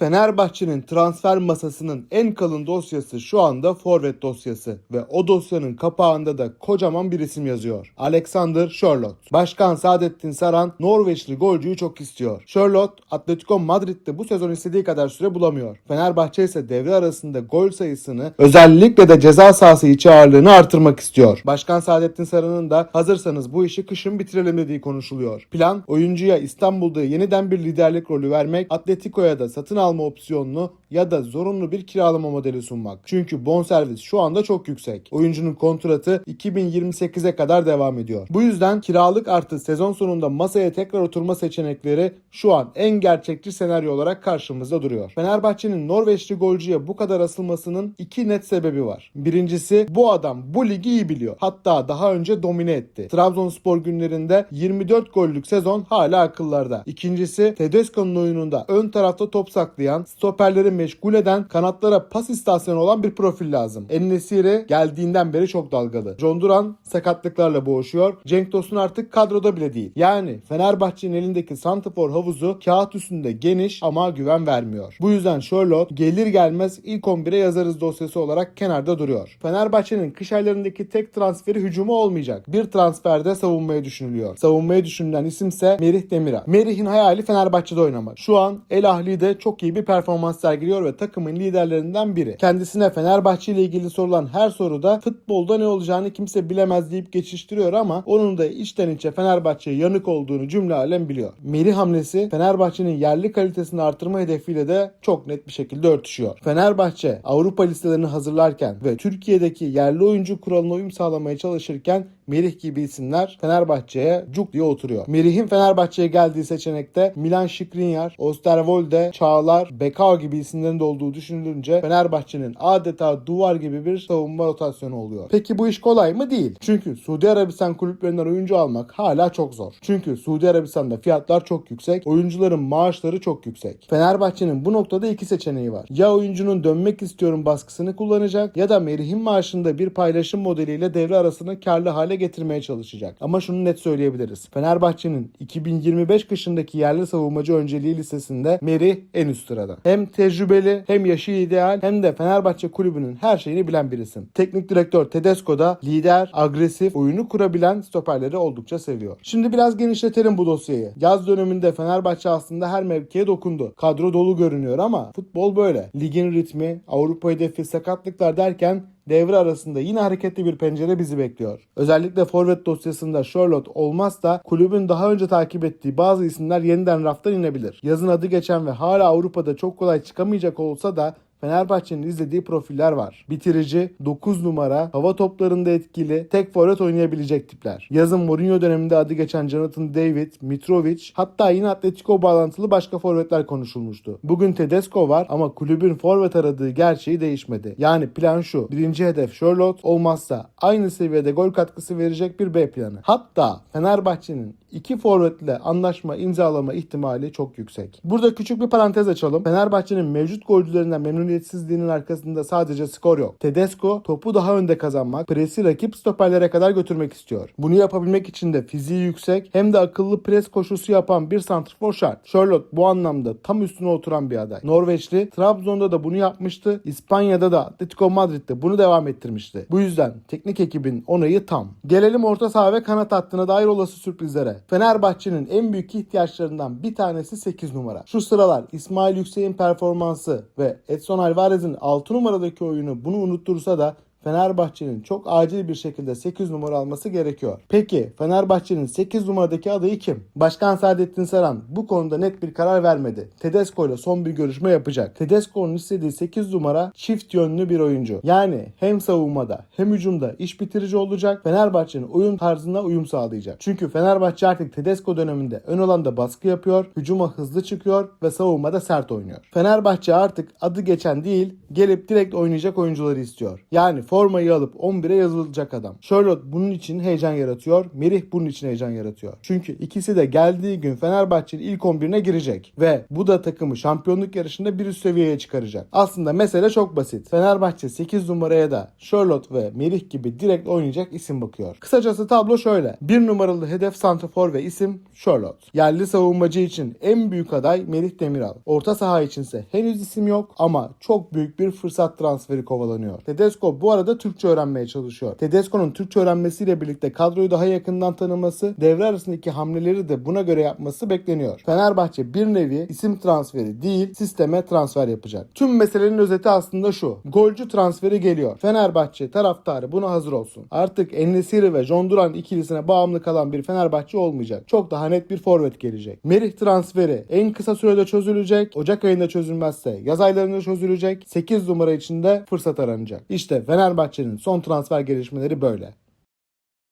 Fenerbahçe'nin transfer masasının en kalın dosyası şu anda forvet dosyası ve o dosyanın kapağında da kocaman bir isim yazıyor. Alexander Sherlock. Başkan Saadettin Saran Norveçli golcüyü çok istiyor. Sherlock Atletico Madrid'de bu sezon istediği kadar süre bulamıyor. Fenerbahçe ise devre arasında gol sayısını özellikle de ceza sahası içi ağırlığını artırmak istiyor. Başkan Saadettin Saran'ın da hazırsanız bu işi kışın bitirelim dediği konuşuluyor. Plan oyuncuya İstanbul'da yeniden bir liderlik rolü vermek, Atletico'ya da satın alma opsiyonunu ya da zorunlu bir kiralama modeli sunmak. Çünkü bonservis şu anda çok yüksek. Oyuncunun kontratı 2028'e kadar devam ediyor. Bu yüzden kiralık artı sezon sonunda masaya tekrar oturma seçenekleri şu an en gerçekçi senaryo olarak karşımızda duruyor. Fenerbahçe'nin Norveçli golcüye bu kadar asılmasının iki net sebebi var. Birincisi bu adam bu ligi iyi biliyor. Hatta daha önce domine etti. Trabzonspor günlerinde 24 gollük sezon hala akıllarda. İkincisi Tedesco'nun oyununda ön tarafta top saklayan, stoperleri meşgul eden, kanatlara pas istasyonu olan bir profil lazım. Enesiri geldiğinden beri çok dalgalı. John Duran sakatlıklarla boğuşuyor. Cenk Tosun artık kadroda bile değil. Yani Fenerbahçe'nin elindeki santifor havuzu kağıt üstünde geniş ama güven vermiyor. Bu yüzden Sherlock gelir gelmez ilk 11'e yazarız dosyası olarak kenarda duruyor. Fenerbahçe'nin kış aylarındaki tek transferi hücumu olmayacak. Bir transferde savunmaya düşünülüyor. Savunmaya düşünülen isimse Merih Demiral. Merih'in hayali Fenerbahçe'de oynamak. Şu an El Ahli'de çok iyi bir performans sergiliyor ve takımın liderlerinden biri. Kendisine Fenerbahçe ile ilgili sorulan her soruda futbolda ne olacağını kimse bilemez deyip geçiştiriyor ama onun da içten içe Fenerbahçe'ye yanık olduğunu cümle alem biliyor. Merih hamlesi Fenerbahçe'nin yerli kalitesini artırma hedefiyle de çok net bir şekilde örtüşüyor. Fenerbahçe Avrupa listelerini hazırlarken ve Türkiye'deki yerli oyuncu kuralına uyum sağlamaya çalışırken Merih gibi isimler Fenerbahçe'ye cuk diye oturuyor. Merih'in Fenerbahçe'ye geldiği seçenekte Milan Skriniar, Osterwolde, Çağlar, Bekao gibi isimlerin de olduğu düşünülünce Fenerbahçe'nin adeta duvar gibi bir savunma rotasyonu oluyor. Peki bu iş kolay mı? Değil. Çünkü Suudi Arabistan kulüplerinden oyuncu almak hala çok zor. Çünkü Suudi Arabistan'da fiyatlar çok yüksek, oyuncuların maaşları çok yüksek. Fenerbahçe'nin bu noktada iki seçeneği var. Ya oyuncunun dönmek istiyorum baskısını kullanacak ya da Merih'in maaşında bir paylaşım modeliyle devre arasını karlı hale getirmeye çalışacak. Ama şunu net söyleyebiliriz. Fenerbahçe'nin 2025 kışındaki yerli savunmacı önceliği listesinde Merih en üst sırada. Hem tecrübeli hem yaşı ideal hem de Fenerbahçe kulübünün her şeyini bilen bir isim. Teknik direktör Tedesco da lider, agresif, oyunu kurabilen stoperleri oldukça seviyor. Şimdi biraz genişletelim bu dosyayı. Yaz döneminde Fenerbahçe aslında her mevkiye dokundu. Kadro dolu görünüyor ama futbol böyle. Ligin ritmi, Avrupa hedefi, sakatlıklar derken devre arasında yine hareketli bir pencere bizi bekliyor. Özellikle forvet dosyasında Charlotte olmazsa kulübün daha önce takip ettiği bazı isimler yeniden raftan inebilir. Yazın adı geçen ve hala Avrupa'da çok kolay çıkamayacak olsa da Fenerbahçe'nin izlediği profiller var. Bitirici, 9 numara, hava toplarında etkili, tek forvet oynayabilecek tipler. Yazın Mourinho döneminde adı geçen Jonathan David, Mitrovic, hatta yine Atletico bağlantılı başka forvetler konuşulmuştu. Bugün Tedesco var ama kulübün forvet aradığı gerçeği değişmedi. Yani plan şu. Birinci hedef Charlotte olmazsa aynı seviyede gol katkısı verecek bir B planı. Hatta Fenerbahçe'nin iki forvetle anlaşma imzalama ihtimali çok yüksek. Burada küçük bir parantez açalım. Fenerbahçe'nin mevcut golcülerinden memnuniyetsizliğinin arkasında sadece skor yok. Tedesco topu daha önde kazanmak, presi rakip stoperlere kadar götürmek istiyor. Bunu yapabilmek için de fiziği yüksek hem de akıllı pres koşusu yapan bir santrfor şart. Charlotte bu anlamda tam üstüne oturan bir aday. Norveçli Trabzon'da da bunu yapmıştı. İspanya'da da Atletico Madrid'de bunu devam ettirmişti. Bu yüzden teknik ekibin onayı tam. Gelelim orta saha ve kanat hattına dair olası sürprizlere. Fenerbahçe'nin en büyük ihtiyaçlarından bir tanesi 8 numara. Şu sıralar İsmail Yüksek'in performansı ve Edson Alvarez'in 6 numaradaki oyunu bunu unuttursa da Fenerbahçe'nin çok acil bir şekilde 8 numara alması gerekiyor. Peki Fenerbahçe'nin 8 numaradaki adayı kim? Başkan Saadettin Saran bu konuda net bir karar vermedi. Tedesco ile son bir görüşme yapacak. Tedesco'nun istediği 8 numara çift yönlü bir oyuncu. Yani hem savunmada hem hücumda iş bitirici olacak. Fenerbahçe'nin oyun tarzına uyum sağlayacak. Çünkü Fenerbahçe artık Tedesco döneminde ön alanda baskı yapıyor, hücuma hızlı çıkıyor ve savunmada sert oynuyor. Fenerbahçe artık adı geçen değil, gelip direkt oynayacak oyuncuları istiyor. Yani formayı alıp 11'e yazılacak adam. Charlotte bunun için heyecan yaratıyor. Merih bunun için heyecan yaratıyor. Çünkü ikisi de geldiği gün Fenerbahçe'nin ilk 11'ine girecek. Ve bu da takımı şampiyonluk yarışında bir üst seviyeye çıkaracak. Aslında mesele çok basit. Fenerbahçe 8 numaraya da Charlotte ve Merih gibi direkt oynayacak isim bakıyor. Kısacası tablo şöyle. Bir numaralı hedef santrafor ve isim Charlotte. Yerli savunmacı için en büyük aday Merih Demiral. Orta saha içinse henüz isim yok ama çok büyük bir fırsat transferi kovalanıyor. Tedesco bu arada Türkçe öğrenmeye çalışıyor. Tedesco'nun Türkçe öğrenmesiyle birlikte kadroyu daha yakından tanıması, devre arasındaki hamleleri de buna göre yapması bekleniyor. Fenerbahçe bir nevi isim transferi değil, sisteme transfer yapacak. Tüm meselenin özeti aslında şu. Golcü transferi geliyor. Fenerbahçe taraftarı buna hazır olsun. Artık Enesiri ve John Duran ikilisine bağımlı kalan bir Fenerbahçe olmayacak. Çok daha net bir forvet gelecek. Merih transferi en kısa sürede çözülecek. Ocak ayında çözülmezse yaz aylarında çözülecek. 8 numara içinde fırsat aranacak. İşte Fenerbahçe'nin son transfer gelişmeleri böyle.